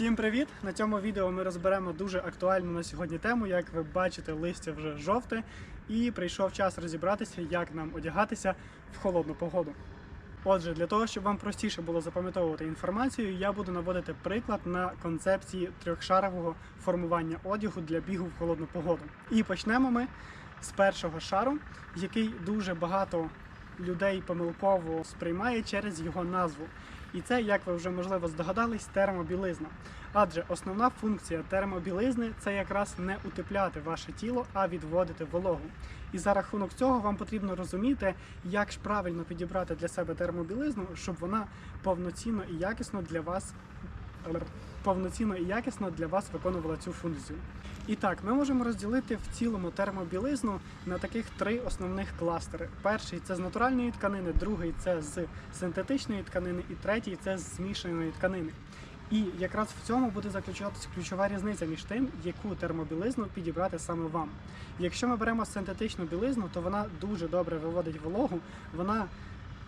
Всім привіт! На цьому відео ми розберемо дуже актуальну на сьогодні тему. Як ви бачите, листя вже жовте, і прийшов час розібратися, як нам одягатися в холодну погоду. Отже, для того, щоб вам простіше було запам'ятовувати інформацію, я буду наводити приклад на концепції трьохшарового формування одягу для бігу в холодну погоду. І почнемо ми з першого шару, який дуже багато людей помилково сприймає через його назву. І це, як ви вже можливо здогадались, термобілизна. Адже основна функція термобілизни це якраз не утепляти ваше тіло, а відводити вологу. І за рахунок цього вам потрібно розуміти, як ж правильно підібрати для себе термобілизну, щоб вона повноцінно і якісно для вас повноцінно і якісно для вас виконувала цю функцію. І так, ми можемо розділити в цілому термобілизну на таких три основних кластери. Перший це з натуральної тканини, другий це з синтетичної тканини, і третій це з змішаної тканини. І якраз в цьому буде заключатися ключова різниця між тим, яку термобілизну підібрати саме вам. Якщо ми беремо синтетичну білизну, то вона дуже добре виводить вологу, вона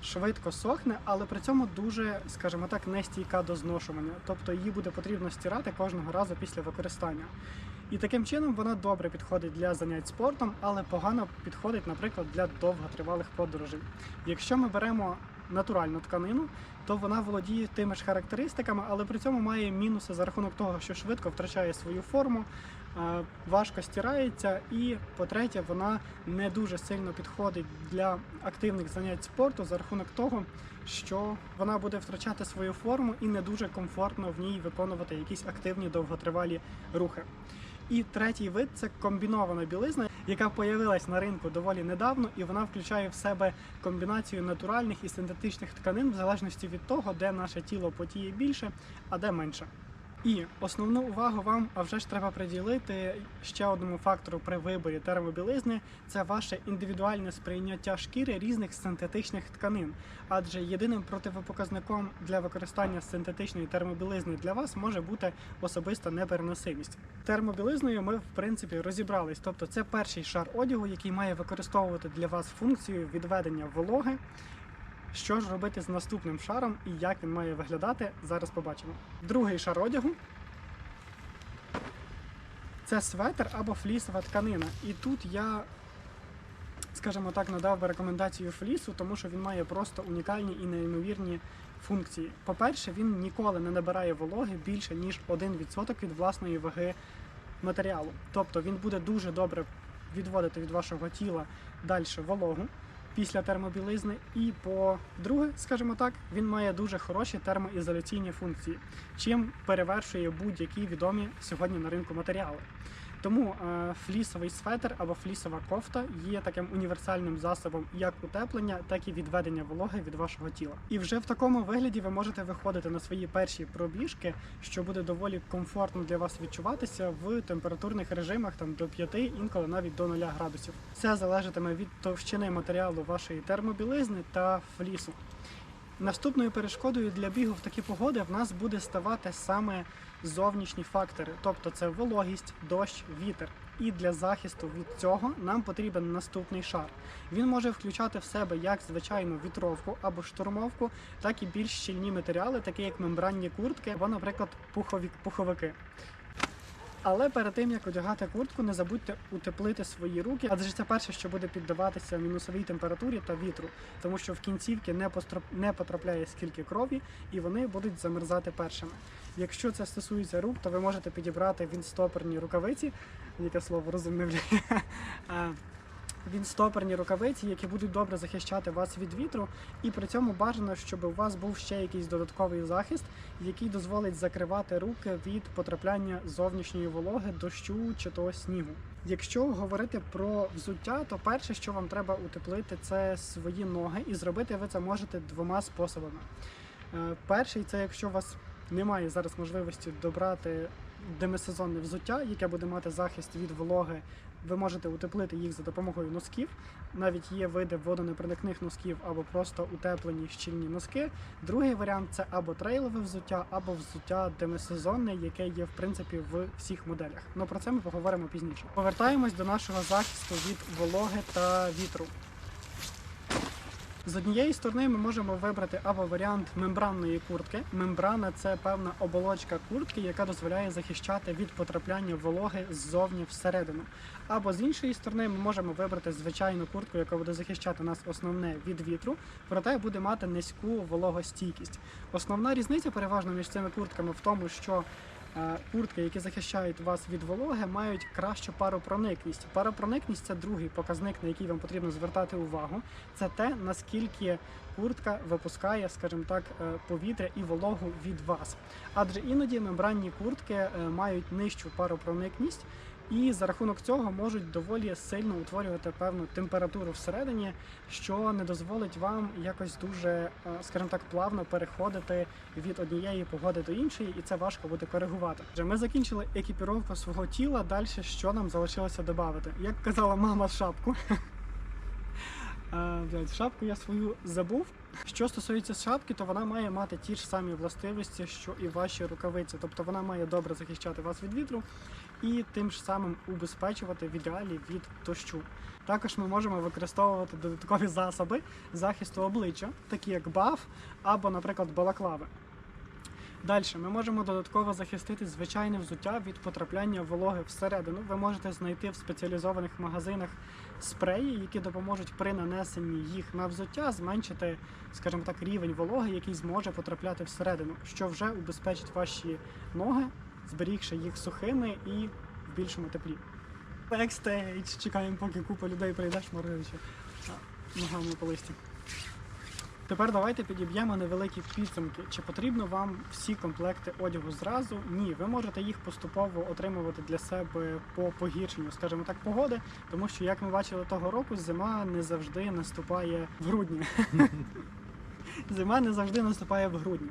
швидко сохне, але при цьому дуже, скажімо так, нестійка до зношування. Тобто її буде потрібно стирати кожного разу після використання. І таким чином вона добре підходить для занять спортом, але погано підходить, наприклад, для довготривалих подорожей. Якщо ми беремо натуральну тканину, то вона володіє тими ж характеристиками, але при цьому має мінуси за рахунок того, що швидко втрачає свою форму, е, важко стирається, і по-третє, вона не дуже сильно підходить для активних занять спорту за рахунок того, що вона буде втрачати свою форму і не дуже комфортно в ній виконувати якісь активні довготривалі рухи. І третій вид це комбінована білизна, яка появилась на ринку доволі недавно, і вона включає в себе комбінацію натуральних і синтетичних тканин в залежності від того, де наше тіло потіє більше, а де менше. І основну увагу вам, а вже ж треба приділити ще одному фактору при виборі термобілизни це ваше індивідуальне сприйняття шкіри різних синтетичних тканин. Адже єдиним противопоказником для використання синтетичної термобілизни для вас може бути особиста непереносимість. Термобілизною ми в принципі розібрались, тобто це перший шар одягу, який має використовувати для вас функцію відведення вологи. Що ж робити з наступним шаром і як він має виглядати, зараз побачимо. Другий шар одягу це светр або флісова тканина. І тут я, скажімо так, надав би рекомендацію флісу, тому що він має просто унікальні і неймовірні функції. По-перше, він ніколи не набирає вологи більше, ніж 1% від власної ваги матеріалу. Тобто він буде дуже добре відводити від вашого тіла далі вологу після термобілизни. І по-друге, скажімо так, він має дуже хороші термоізоляційні функції, чим перевершує будь-які відомі сьогодні на ринку матеріали. Тому е, флісовий светр або флісова кофта є таким універсальним засобом як утеплення, так і відведення вологи від вашого тіла. І вже в такому вигляді ви можете виходити на свої перші пробіжки, що буде доволі комфортно для вас відчуватися в температурних режимах там до 5, інколи навіть до 0 градусів. Це залежатиме від товщини матеріалу вашої термобілизни та флісу. Наступною перешкодою для бігу в такі погоди в нас буде ставати саме зовнішні фактори, тобто це вологість, дощ, вітер. І для захисту від цього нам потрібен наступний шар. Він може включати в себе як звичайну вітровку або штурмовку, так і більш щільні матеріали, такі як мембранні куртки або, наприклад, пухові пуховики. Але перед тим як одягати куртку, не забудьте утеплити свої руки, адже це перше, що буде піддаватися мінусовій температурі та вітру, тому що в кінцівки не не потрапляє скільки крові, і вони будуть замерзати першими. Якщо це стосується рук, то ви можете підібрати вінстоперні рукавиці, яке слово розумне Вінстоперні рукавиці, які будуть добре захищати вас від вітру, і при цьому бажано, щоб у вас був ще якийсь додатковий захист, який дозволить закривати руки від потрапляння зовнішньої вологи, дощу чи того снігу. Якщо говорити про взуття, то перше, що вам треба утеплити, це свої ноги, і зробити ви це можете двома способами. Е, Перший це якщо у вас немає зараз можливості добрати демисезонне взуття, яке буде мати захист від вологи. Ви можете утеплити їх за допомогою носків. Навіть є види водонепроникних носків або просто утеплені щільні носки. Другий варіант це або трейлове взуття, або взуття демисезонне, яке є в принципі в всіх моделях. Ну про це ми поговоримо пізніше. Повертаємось до нашого захисту від вологи та вітру. З однієї сторони ми можемо вибрати або варіант мембранної куртки. Мембрана це певна оболочка куртки, яка дозволяє захищати від потрапляння вологи ззовні всередину. Або з іншої сторони ми можемо вибрати звичайну куртку, яка буде захищати нас основне від вітру, проте буде мати низьку вологостійкість. Основна різниця переважно між цими куртками в тому, що куртки, які захищають вас від вологи, мають кращу паропроникність. Паропроникність це другий показник, на який вам потрібно звертати увагу. Це те, наскільки куртка випускає, скажімо так, е, повітря і вологу від вас. Адже іноді мембранні куртки е, мають нижчу паропроникність. І за рахунок цього можуть доволі сильно утворювати певну температуру всередині, що не дозволить вам якось дуже, е, скажімо так, плавно переходити від однієї погоди до іншої, і це важко буде коригувати. Вже Ми закінчили екіпіровку свого тіла. Далі що нам залишилося додати? Як казала мама шапку. Блядь, шапку я свою забув. Що стосується шапки, то вона має мати ті ж самі властивості, що і ваші рукавиці. Тобто вона має добре захищати вас від вітру і тим ж самим убезпечувати в ідеалі від дощу. Також ми можемо використовувати додаткові засоби захисту обличчя, такі як баф або, наприклад, балаклави. Далі ми можемо додатково захистити звичайне взуття від потрапляння вологи всередину. Ви можете знайти в спеціалізованих магазинах спреї, які допоможуть при нанесенні їх на взуття зменшити, скажімо так, рівень вологи, який зможе потрапляти всередину, що вже убезпечить ваші ноги, зберігши їх сухими і в більшому теплі. Бекстейдж! Чекаємо, поки купа людей прийде, шмаргаючи ногами по листі. Тепер давайте підіб'ємо невеликі підсумки. Чи потрібно вам всі комплекти одягу зразу? Ні, ви можете їх поступово отримувати для себе по погіршенню, скажімо так, погоди, тому що, як ми бачили того року, зима не завжди наступає в грудні. Зима не завжди наступає в грудні.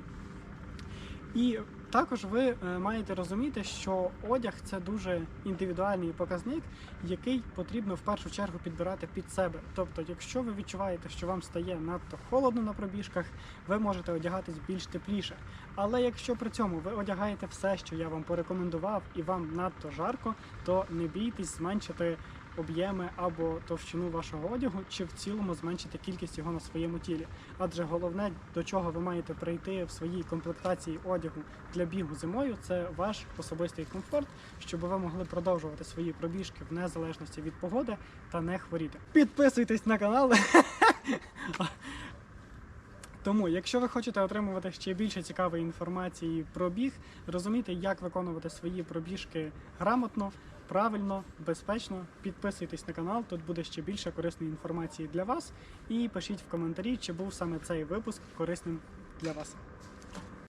І також ви е, маєте розуміти, що одяг це дуже індивідуальний показник, який потрібно в першу чергу підбирати під себе. Тобто, якщо ви відчуваєте, що вам стає надто холодно на пробіжках, ви можете одягатись більш тепліше. Але якщо при цьому ви одягаєте все, що я вам порекомендував, і вам надто жарко, то не бійтесь зменшити об'єми або товщину вашого одягу, чи в цілому зменшити кількість його на своєму тілі. Адже головне, до чого ви маєте прийти в своїй комплектації одягу для бігу зимою, це ваш особистий комфорт, щоб ви могли продовжувати свої пробіжки в незалежності від погоди та не хворіти. Підписуйтесь на канал. Тому, якщо ви хочете отримувати ще більше цікавої інформації про біг, розуміти, як виконувати свої пробіжки грамотно, правильно, безпечно, підписуйтесь на канал, тут буде ще більше корисної інформації для вас. І пишіть в коментарі, чи був саме цей випуск корисним для вас.